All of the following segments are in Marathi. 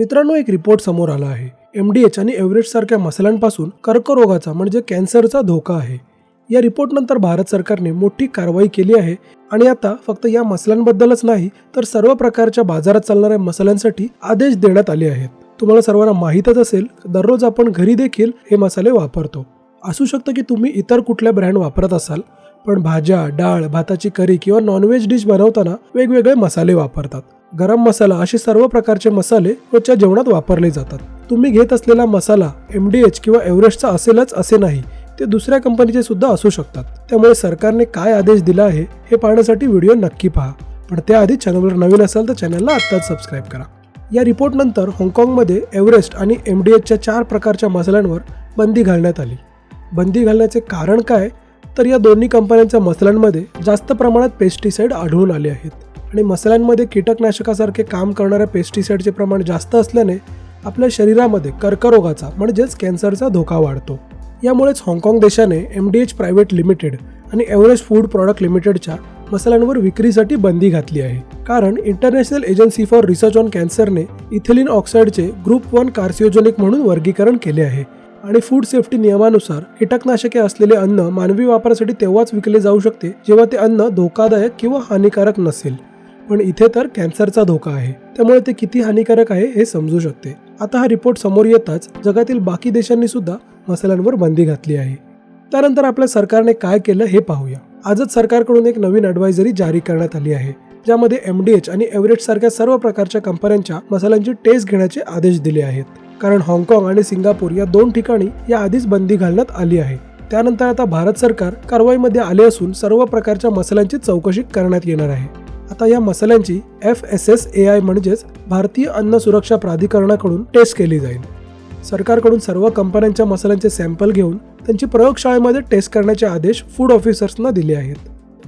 मित्रांनो एक रिपोर्ट समोर आला आहे. एम डी एच आणि एव्हरेस्ट सारख्या मसाल्यांपासून कर्करोगाचा म्हणजे कॅन्सरचा धोका आहे. या रिपोर्टनंतर भारत सरकारने मोठी कारवाई केली आहे आणि आता फक्त या मसाल्यांबद्दलच नाही तर सर्व प्रकारच्या बाजारात चालणाऱ्या मसाल्यांसाठी आदेश देण्यात आले आहेत. तुम्हाला सर्वांना माहीतच असेल दररोज आपण घरी देखील हे मसाले वापरतो. असू शकतं की तुम्ही इतर कुठल्या ब्रँड वापरत असाल पण भाज्या डाळ भाताची करी किंवा नॉनव्हेज डिश बनवताना वेगवेगळे मसाले वापरतात. गरम मसाला असे सर्व प्रकारचे मसाले रोजच्या जेवणात वापरले जातात. तुम्ही घेत असलेला मसाला एम डी एच किंवा एव्हरेस्टचा असेलच असे नाही ते दुसऱ्या कंपनीचे सुद्धा असू शकतात. त्यामुळे सरकारने काय आदेश दिला आहे हे पाहण्यासाठी व्हिडिओ नक्की पहा. पण त्याआधी चॅनलवर नवीन असाल तर चॅनलला आत्ताच सबस्क्राईब करा. या रिपोर्टनंतर हाँगकाँगमध्ये एव्हरेस्ट आणि एम डी एचच्या चार प्रकारच्या मसाल्यांवर बंदी घालण्यात आली. बंदी घालण्याचे कारण काय? तर या दोन्ही कंपन्यांच्या मसाल्यांमध्ये जास्त प्रमाणात पेस्टिसाईड आढळून आले आहेत. आणि मसाल्यांमध्ये कीटकनाशकासारखे काम करणाऱ्या पेस्टिसाईडचे प्रमाण जास्त असल्याने आपल्या शरीरामध्ये कर्करोगाचा म्हणजेच कॅन्सरचा धोका वाढतो. यामुळेच हाँगकाँग देशाने M D H private limited आणि एव्हरेस्ट फूड प्रॉडक्ट लिमिटेडच्या मसाल्यांवर विक्रीसाठी बंदी घातली आहे. कारण international agency for research on कॅन्सरने ethylene ऑक्साईडचे ग्रुप वन कार्सिओजेनिक म्हणून वर्गीकरण केले आहे. आणि फूड सेफ्टी नियमानुसार कीटकनाशके असलेले अन्न मानवी वापरासाठी तेव्हाच विकले जाऊ शकते जेव्हा ते अन्न धोकादायक किंवा हानिकारक नसेल. पण इथे तर कॅन्सरचा धोका आहे. त्यामुळे ते किती हानिकारक आहे हे समजू शकते. आता हा रिपोर्ट समोर येताच जगातील बाकी देशांनी सुद्धा मसाल्यांवर बंदी घातली आहे. त्यानंतर आपल्या सरकारने काय केलं हे पाहूया. आजच सरकारकडून एक नवीन ॲडवायझरी जारी करण्यात आली आहे. ज्यामध्ये एम डी एच आणि एव्हरेस्ट सारख्या सर्व प्रकारच्या कंपन्यांच्या मसाल्यांची टेस्ट घेण्याचे आदेश दिले आहेत. कारण हाँगकाँग आणि सिंगापूर या दोन ठिकाणी या आधीच बंदी घालण्यात आली आहे. त्यानंतर आता भारत सरकार कारवाईमध्ये आले असून सर्व प्रकारच्या मसाल्यांची चौकशी करण्यात येणार आहे. आता या मसाल्यांची F S S A I म्हणजेच भारतीय अन्न सुरक्षा प्राधिकरणाकडून टेस्ट केली जाईल. सरकारकडून सर्व कंपन्यांच्या मसाल्यांचे सॅम्पल घेऊन त्यांची प्रयोगशाळेमध्ये टेस्ट करण्याचे आदेश फूड ऑफिसर्सना दिले आहेत.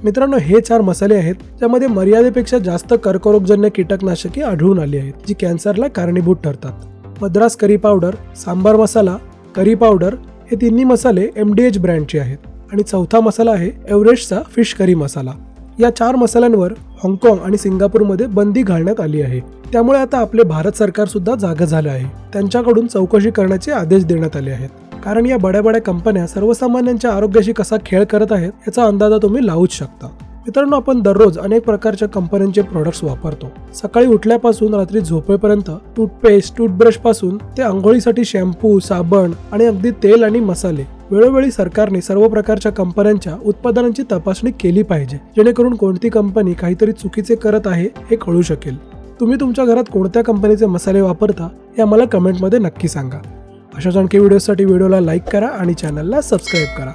मित्रांनो हे चार मसाले आहेत ज्यामध्ये मर्यादेपेक्षा जास्त कर्करोगजन्य कीटकनाशके आढळून आली आहेत जी कॅन्सरला कारणीभूत ठरतात. Madras curry powder sambar masala curry powder हे तिन्ही मसाले एम डी एच ब्रँडचे आहेत. आणि चौथा मसाला आहे एव्हरेस्टचा फिश करी मसाला. या चार मसाल्यांवर हाँगकाँग आणि सिंगापूरमध्ये बंदी घालण्यात आली आहे. त्यामुळे आता आपले भारत सरकार सुद्धा जागं झालं आहे. त्यांच्याकडून चौकशी करण्याचे आदेश देण्यात आले आहेत. कारण या बड्या बड्या कंपन्या सर्वसामान्यांच्या आरोग्याशी कसा खेळ करत आहेत याचा अंदाजा तुम्ही लावूच शकता. मित्रांनो आपण दररोज अनेक प्रकारच्या कंपन्यांचे प्रोडक्ट्स वापरतो. सकाळी उठल्यापासून रात्री झोपेपर्यंत टूथपेस्ट टूथब्रशपासून ते आंघोळीसाठी शॅम्पू साबण आणि अगदी तेल आणि मसाले. वेळोवेळी सरकारने सर्व प्रकारच्या कंपन्यांच्या उत्पादनांची तपासणी केली पाहिजे जेणेकरून कोणती कंपनी काहीतरी चुकीचे करत आहे हे कळू शकेल. तुम्ही तुमच्या घरात कोणत्या कंपनीचे मसाले वापरता हे आम्हाला कमेंटमध्ये नक्की सांगा. अशाच आणखी व्हिडिओसाठी व्हिडिओला लाईक करा आणि चॅनलला सबस्क्राईब करा.